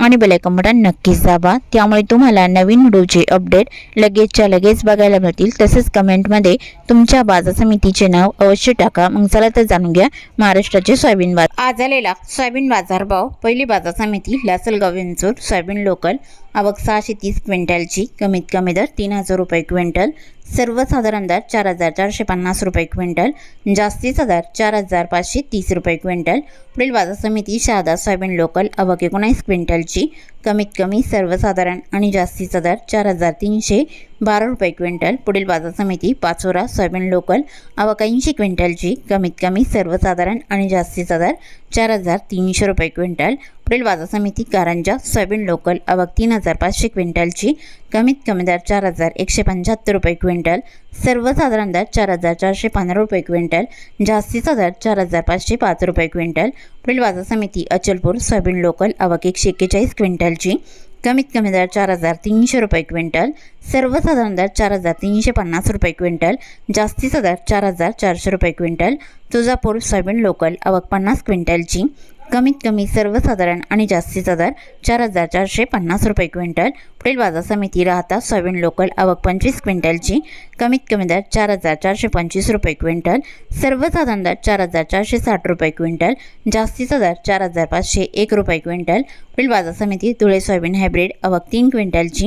आणि bell icon button नक्कीच दाबा. त्यामुळे तुम्हाला नवीन व्हिडिओचे अपडेट लगेचच्या लगेच बघायला मिळतील. तसेच कमेंटमध्ये तुमच्या बाजार समितीचे नाव अवश्य टाका. मग चला तर जाणून घ्या महाराष्ट्राचे सोयाबीन बाजार. आज आलेला सोयाबीन बाजार भाव पहिली बाजार समिती लासलगाव विंचूर सोयाबीन लोकल. आवक सहाशे तीस क्विंटलची कमीत कमी दर तीन हजार रुपये क्विंटल. सर्वसाधारण दर चार हजार चारशे पन्नास रुपये क्विंटल जास्तीचा दर चार हजार पाचशे तीस रुपये क्विंटल. पुढील बाजार समिती शहादा सोयाबीन लोकल आवक एकोणीस क्विंटलची कमीत कमी सर्वसाधारण आणि जास्तीचा दर चार हजार तीनशे बारा रुपये क्विंटल. पुढील बाजार समिती पाचोरा सोयाबीन लोकल आवक ऐंशी क्विंटलची कमीत कमी सर्वसाधारण आणि जास्तीचा दर चार हजार तीनशे रुपये क्विंटल. पुढील बाजार समिती कारंजा सोयाबीन लोकल आवक तीन हजार पाचशे क्विंटलची कमीत कमी दर चार हजार एकशे पंच्याहत्तर रुपये क्विंटल. सर्वसाधारण दर चार हजार चारशे पंधरा रुपये क्विंटल. जास्तीचा दर चार हजार पाचशे पाच रुपये क्विंटल. पुढील बाजार समिती अचलपूर सोयाबीन लोकल आवक एकशे एक्केचाळीस क्विंटल क्विंटलची कमीत कमी दर चार हजार तीनशे रुपये क्विंटल सर्वसाधारण दर चार हजार तीनशे पन्नास रुपये क्विंटल जास्तीचा दर चार हजार चारशे रुपये क्विंटल तुळजापूर सोयाबीन लोकल आवक पन्नास क्विंटलची कमीत कमी सर्वसाधारण आणि जास्तीचा दर चार हजार चारशे पन्नास रुपये क्विंटल. पुढील बाजार समिती राहता सोयाबीन लोकल आवक पंचवीस क्विंटलची. कमीत कमी दर चार हजार चारशे पंचवीस रुपये क्विंटल. सर्वसाधारण दर चार हजार चारशे साठ रुपये क्विंटल. जास्तीचा दर चार हजार पाचशे एक रुपये क्विंटल. पुढील बाजार समिती धुळे सोयाबीन हायब्रिड आवक तीन क्विंटलची.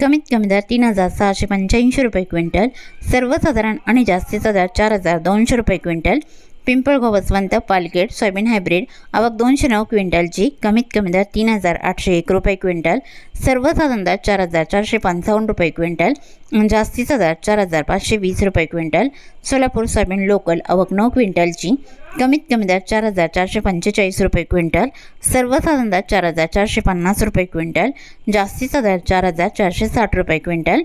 कमीत कमी दर तीन हजार सहाशे पंच्याऐंशी रुपये क्विंटल. सर्वसाधारण आणि जास्तीचा दर चार हजार दोनशे रुपये quintal. Pimpalgaon Baswant Palkhed soybean hybrid आवक दोनशे नऊ क्विंटलची कमीत कमी दर तीन हजार आठशे एक रुपये क्विंटल सर्वसाधारण दर चार हजार चारशे पंचावन्न रुपये क्विंटल आणि जास्तीचा दर चार हजार पाचशे वीस रुपये क्विंटल सोलापूर सोयाबीन लोकल आवक नऊ क्विंटलची कमीत कमी दर चार हजार चारशे पंचेचाळीस रुपये क्विंटल सर्वसाधारण दर चार हजार चारशे पन्नास रुपये क्विंटल जास्तीचा दर चार हजार चारशे साठ रुपये क्विंटल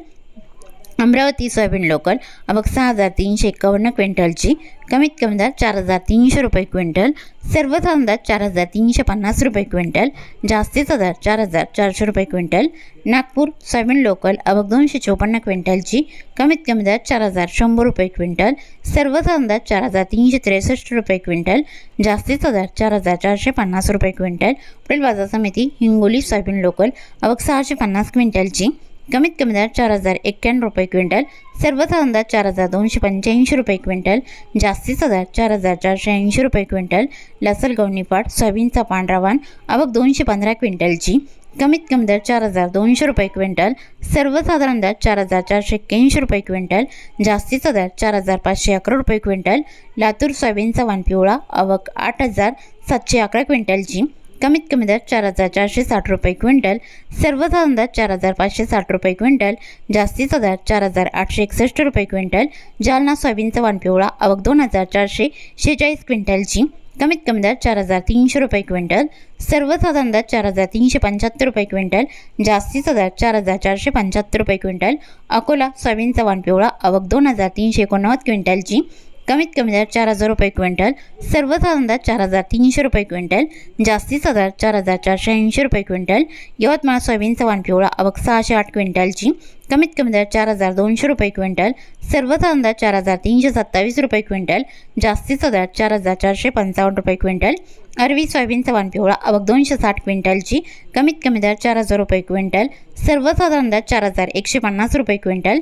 अमरावती सोयाबीन लोकल आवक सहा हजार तीनशे एकावन्न क्विंटलची कमीत कमी दर चार हजार तीनशे रुपये क्विंटल सर्वसाधारण दर चार हजार तीनशे पन्नास रुपये क्विंटल जास्तीचा दर चार हजार चारशे रुपये क्विंटल नागपूर सोयाबीन लोकल अबक दोनशे चोपन्न क्विंटलची कमीत कमी दर चार हजार शंभर रुपये क्विंटल सर्वसाधारण दर चार हजार तीनशे त्रेसष्ट रुपये क्विंटल जास्तीचा दर चार हजार चारशे पन्नास रुपये क्विंटल पुढील बाजार समिती हिंगोली सोयाबीन लोकल अबक सहाशे पन्नास क्विंटलची कमीत कमी दर चार हजार एक्क्याण्णव रुपये क्विंटल सर्वसाधारण दर चार हजार दोनशे पंच्याऐंशी रुपये क्विंटल जास्तीचा दर चार हजार चारशे ऐंशी रुपये क्विंटल लसलगवणी निफाड सोयाबीनचा पांढरा वाण आवक दोनशे पंधरा क्विंटलची. कमीत कमी दर चार हजार दोनशे रुपये क्विंटल सर्वसाधारण दर चार हजार चारशे एक्क्याऐंशी रुपये क्विंटल जास्तीचा दर चार हजार पाचशे अकरा रुपये क्विंटल लातूर सोयाबीनचा वाण पिवळा आवक आठ हजार सातशे अकरा क्विंटलची. कमीत कमी दर चार हजार चारशे साठ रुपये क्विंटल सर्वसाधारण दर चार हजार पाचशे साठ रुपये क्विंटल जास्तीचा दर चार हजार आठशे एकसष्ट रुपये क्विंटल जालना सोयाबीनचा वानपिवळा आवक दोन हजार चारशे शेहेचाळीस क्विंटलची. कमीत कमी दर चार हजार तीनशे रुपये क्विंटल सर्वसाधारण दर चार हजार तीनशे पंच्याहत्तर रुपये क्विंटल जास्तीचा दर चार हजार चारशे पंच्याहत्तर रुपये क्विंटल अकोला सोयाबीनचा वानपिवळा आवक दोन हजार तीनशे एकोणनव्वद क्विंटलची. कमीत कमी दर चार हजार रुपये क्विंटल सर्वसाधारण दर चार हजार तीनशे रुपये क्विंटल जास्तीचा दर चार हजार चारशे ऐंशी रुपये क्विंटल यवतमाळ सोयाबीनचा वाण पिवळा आवक सहाशे आठ क्विंटलची कमीत कमी दर चार हजार दोनशे रुपये क्विंटल सर्वसाधारण दर चार हजार तीनशे सत्तावीस रुपये क्विंटल जास्तीचा दर चार हजार चारशे पंचावन्न रुपये क्विंटल अरवी सोयाबीनचा वाण पिवळा अवघ दोनशे साठ क्विंटलची कमीत कमी दर चार हजार रुपये क्विंटल सर्वसाधारण दर चार हजार एकशे पन्नास रुपये क्विंटल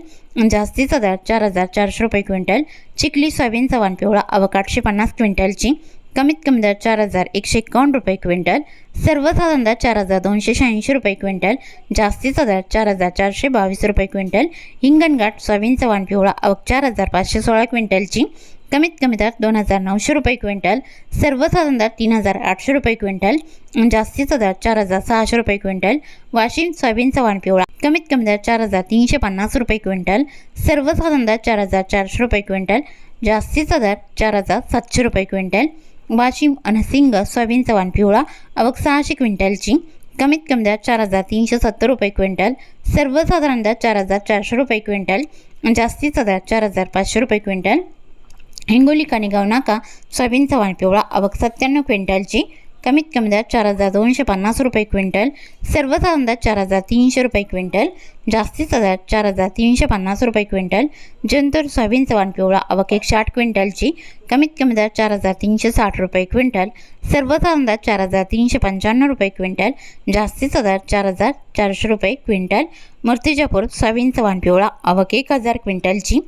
जास्तीचा दर चार हजार चारशे रुपये क्विंटल चिखली सोयाबीनचा वाण पिवळा अवघ आठशे पन्नास क्विंटलची कमीत कमी दर चार हजार एकशे एकावन्न रुपये क्विंटल सर्वसाधारण दर चार हजार दोनशे शहाऐंशी रुपये क्विंटल जास्तीचा दर चार हजार चारशे बावीस रुपये क्विंटल हिंगणघाट सोयाबीनचा चव्हाण पिवळा आवक चार हजार पाचशे सोळा क्विंटलची कमीत कमी दर दोन हजार नऊशे रुपये क्विंटल सर्वसाधारण दर तीन हजार आठशे रुपये क्विंटल जास्तीचा दर चार हजार सहाशे रुपये क्विंटल वाशिम सोयाबीनचा चव्हाण पिवळा कमीत कमी दर चार हजार तीनशे पन्नास रुपये क्विंटल सर्वसाधारण दर चार हजार चारशे रुपये क्विंटल जास्तीचा दर चार हजार सातशे रुपये क्विंटल वाशिम अनसिंग सोयाबीनचा वाण पिवळा आवक सहाशे क्विंटलची. कमीत कमी दर चार हजार तीनशे सत्तर रुपये क्विंटल. सर्वसाधारण दर चार हजार चारशे रुपये क्विंटल. जास्तीचा दर चार हजार पाचशे रुपये क्विंटल. हिंगोली कानेगाव नाका सोयाबीन चव्हाण पिवळा आवक सत्त्याण्णव क्विंटलची. कमीत कमी दर चार हजार दोनशे पन्नास रुपये क्विंटल सर्वसाधारण दर चार हजार तीनशे रुपये क्विंटल जास्तीचा दर चार हजार तीनशे पन्नास रुपये क्विंटल जंतर सोयाबीन वाण पिवळा आवक एकशे आठ क्विंटलची कमीत कमी दर चार हजार तीनशे साठ रुपये क्विंटल सर्वसाधारण दर चार हजार तीनशे पंच्याण्णव रुपये क्विंटल जास्तीचा दर चार हजार चारशे रुपये क्विंटल मूर्तिजापूर सोयाबीन वाण पिवळा आवक एक हजार क्विंटलची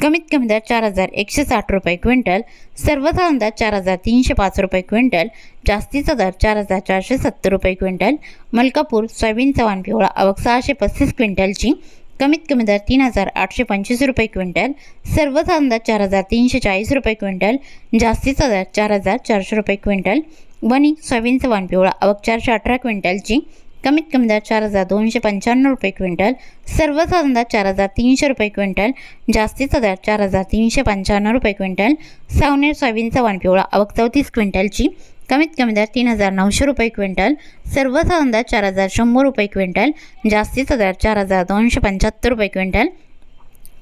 कमीत कमी दर चार हजार एकशे साठ रुपये क्विंटल सर्वसाधारण दर चार हजार तीनशे पाच रुपये क्विंटल जास्तीचा दर चार हजार चारशे सत्तर रुपये क्विंटल मलकापूर सोयाबीन चव्हाण पिवळा आवक सहाशे पस्तीस क्विंटलची कमीत कमी दर तीन हजार आठशे पंचवीस रुपये क्विंटल सर्वसाधारण दर चार हजार तीनशे चाळीस रुपये क्विंटल जास्तीचा दर चार हजार चारशे रुपये क्विंटल वणी सोयाबीन चव्हाण पिवळा आवक चारशे अठरा क्विंटलची कमीत कमी दर चार हजार दोनशे पंच्याण्णव रुपये क्विंटल सर्वसाधारण दर चार हजार तीनशे रुपये क्विंटल जास्तीचा दर चार हजार तीनशे पंच्याण्णव रुपये क्विंटल सावनेर सोयाबीनचा चव्हाण पिवळा आवक चौतीस क्विंटलची कमीत कमी दर तीन हजार नऊशे रुपये क्विंटल सर्वसाधारण दर चार हजार शंभर रुपये क्विंटल जास्तीचा दर चार हजार दोनशे पंच्याहत्तर रुपये क्विंटल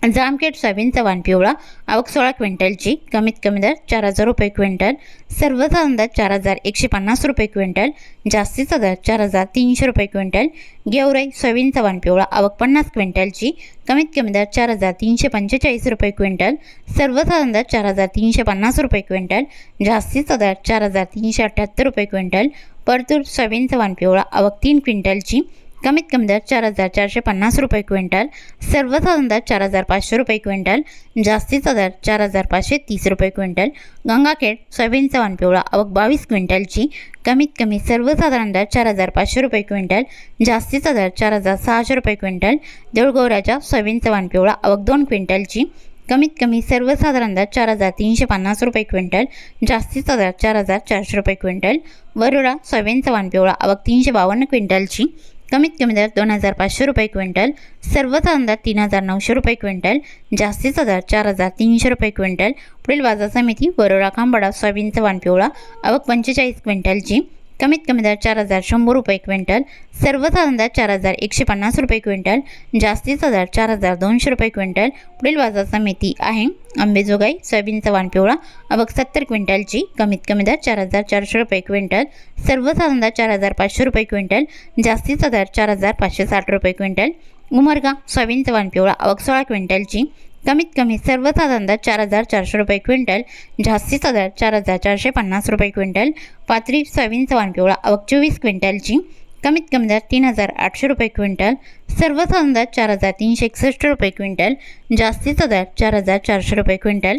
जामखेड सोयाबीनचा वाण पिवळा. आवक सोळा क्विंटलची. कमीत कमी दर चार हजार रुपये क्विंटल. सर्वसाधारण दर चार हजार एकशे पन्नास रुपये क्विंटल. जास्तीचा दर चार हजार तीनशे रुपये क्विंटल. गेवराई सोयाबीनचा वाण पिवळा. आवक पन्नास क्विंटलची. कमीत कमी दर चार हजार तीनशे पंचेचाळीस रुपये क्विंटल. सर्वसाधारण दर चार हजार तीनशे पन्नास रुपये क्विंटल. जास्तीचा दर चार हजार तीनशे अठ्ठ्याहत्तर रुपये क्विंटल. परतूर सोयाबीनचा वाण पिवळा. आवक तीन क्विंटलची. कमीत कमी दर चार हजार चारशे पन्नास रुपये क्विंटल सर्वसाधारण दर चार हजार पाचशे रुपये क्विंटल जास्तीचा दर चार हजार पाचशे तीस रुपये क्विंटल गंगाखेड सोयाबीनचा वानपिवळा पिवळा आवक बावीस क्विंटलची कमीत कमी सर्वसाधारण दर चार हजार पाचशे रुपये क्विंटल जास्तीचा दर चार हजार सहाशे रुपये क्विंटल देऊळगौऱ्याच्या सोयाबीनचा चव्हाण पिवळा आवक दोन क्विंटलची कमीत कमी सर्वसाधारण दर चार हजार तीनशे पन्नास रुपये क्विंटल जास्तीचा दर चार हजार चारशे रुपये क्विंटल वरुडा सोयाबीनचा चव्हाण पिवळा आवक तीनशे बावन्न क्विंटलची कमीत कमी दर दोन हजार पाचशे रुपये क्विंटल सर्वचा अंदाज तीन हजार नऊशे रुपये क्विंटल जास्तीचा दर चार हजार तीनशे रुपये क्विंटल. पुढील बाजार समिती वरोडा खांबाडा सोयाबीनचा वान पिवळा आवक पंचेचाळीस क्विंटलची कमीत कमी दर चार हजार शंभर रुपये क्विंटल सर्वसाधारण दर चार हजार एकशे पन्नास रुपये क्विंटल जास्तीचा दर चार हजार दोनशे रुपये क्विंटल पुढील बाजार समिती आहे आंबेजोगाई सोयाबीनचा वाण पिवळा आवक सत्तर क्विंटलची कमीत कमी दर चार हजार चारशे रुपये क्विंटल सर्वसाधारण दर चार हजार पाचशे रुपये क्विंटल जास्तीचा दर चार हजार पाचशे साठ रुपये क्विंटल उमरगा सोयाबीनचा वाण पिवळा आवक सोळा क्विंटलची कमीत कमी सर्वसाधारण दर चार हजार चारशे रुपये क्विंटल जास्तीचा दर चार हजार चारशे पन्नास रुपये क्विंटल पाथरी सोयाबीनचा चव्हाण पिवळा चोवीस क्विंटलची कमीत कमी दर तीन हजार आठशे रुपये क्विंटल सर्वसाधारण दर चार हजार तीनशे एकसष्ट रुपये क्विंटल जास्तीचा दर चार हजार चारशे रुपये क्विंटल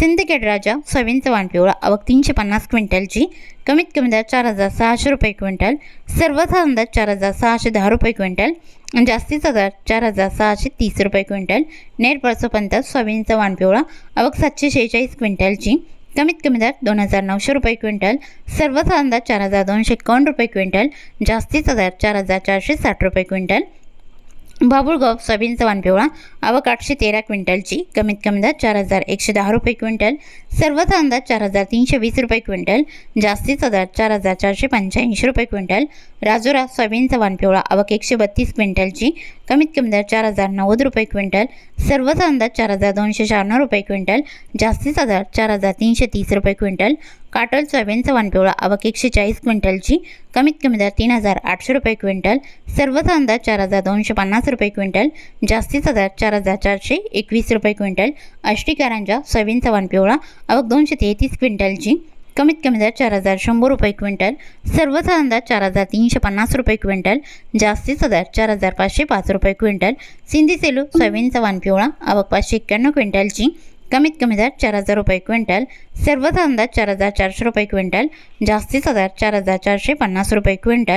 सिंदखेड राजा सोयाबीनचा वानपिवळा पिवळा तीनशे पन्नास क्विंटलची कमीत कमी दर चार हजार सहाशे रुपये क्विंटल सर्वसाधारण दर चार हजार सहाशे दहा रुपये क्विंटल जास्तीचा दर चार हजार सहाशे तीस रुपये क्विंटल नेर पंत सोयाबीनचा चव्हाण पिवळा आवक सातशे शेहेचाळीस क्विंटलची कमीत कमी दर दोन हजार नऊशे रुपये क्विंटल सर्वसाधारण दर चार हजार दोनशे एकावन्न रुपये क्विंटल जास्तीचा दर चार हजार चारशे साठ रुपये क्विंटल बाबुळगाव सोयाबीन चव्हाण पिवळा आवक आठशे तेरा क्विंटलची कमीत कमी दर चार हजार एकशे दहा रुपये क्विंटल सर्वचा अंदाज चार हजार तीनशे वीस रुपये क्विंटल जास्तीचा दर चार हजार चारशे पंच्याऐंशी रुपये क्विंटल राजुरा सोयाबीन चव्हाण पिवळा आवक एकशे बत्तीस क्विंटलची कमीत कमी दर चार हजार नव्वद रुपये क्विंटल सर्वचा अंदाज चार हजार दोनशे शहाण्णव रुपये क्विंटल जास्तीचा दर चार हजार तीनशे तीस रुपये क्विंटल काटोल सोयाबीन चव्हाण पिवळा आवक एकशे चाळीस क्विंटलची कमीत कमी दर तीन हजार आठशे रुपये क्विंटल सर्वचा अंदाज चार हजार दोनशे पन्नास रुपये क्विंटल जास्तीचा दर चार हजार चारशे एकवीस रुपये क्विंटल अष्टीकारांच्या सोयाबीनचा चव्हाण पिवळा आवक दोनशे तेहतीस क्विंटलची कमीत कमी दर चार हजार शंभर रुपये क्विंटल सर्वचा अंदाज चार हजार तीनशे पन्नास रुपये क्विंटल जास्तीचा दर चार हजार पाचशे पाच रुपये क्विंटल सिंधी सेलू सोयाबीन चव्हाण पिवळा आवक पाचशे एक्क्याण्णव क्विंटलची कमीत कमी दर चार हजार रुपये क्विंटल सर्वसाधारण दर चार हजार चारशे रुपये क्विंटल जास्तीचा दर चार हजार चारशे पन्नास रुपये क्विंटल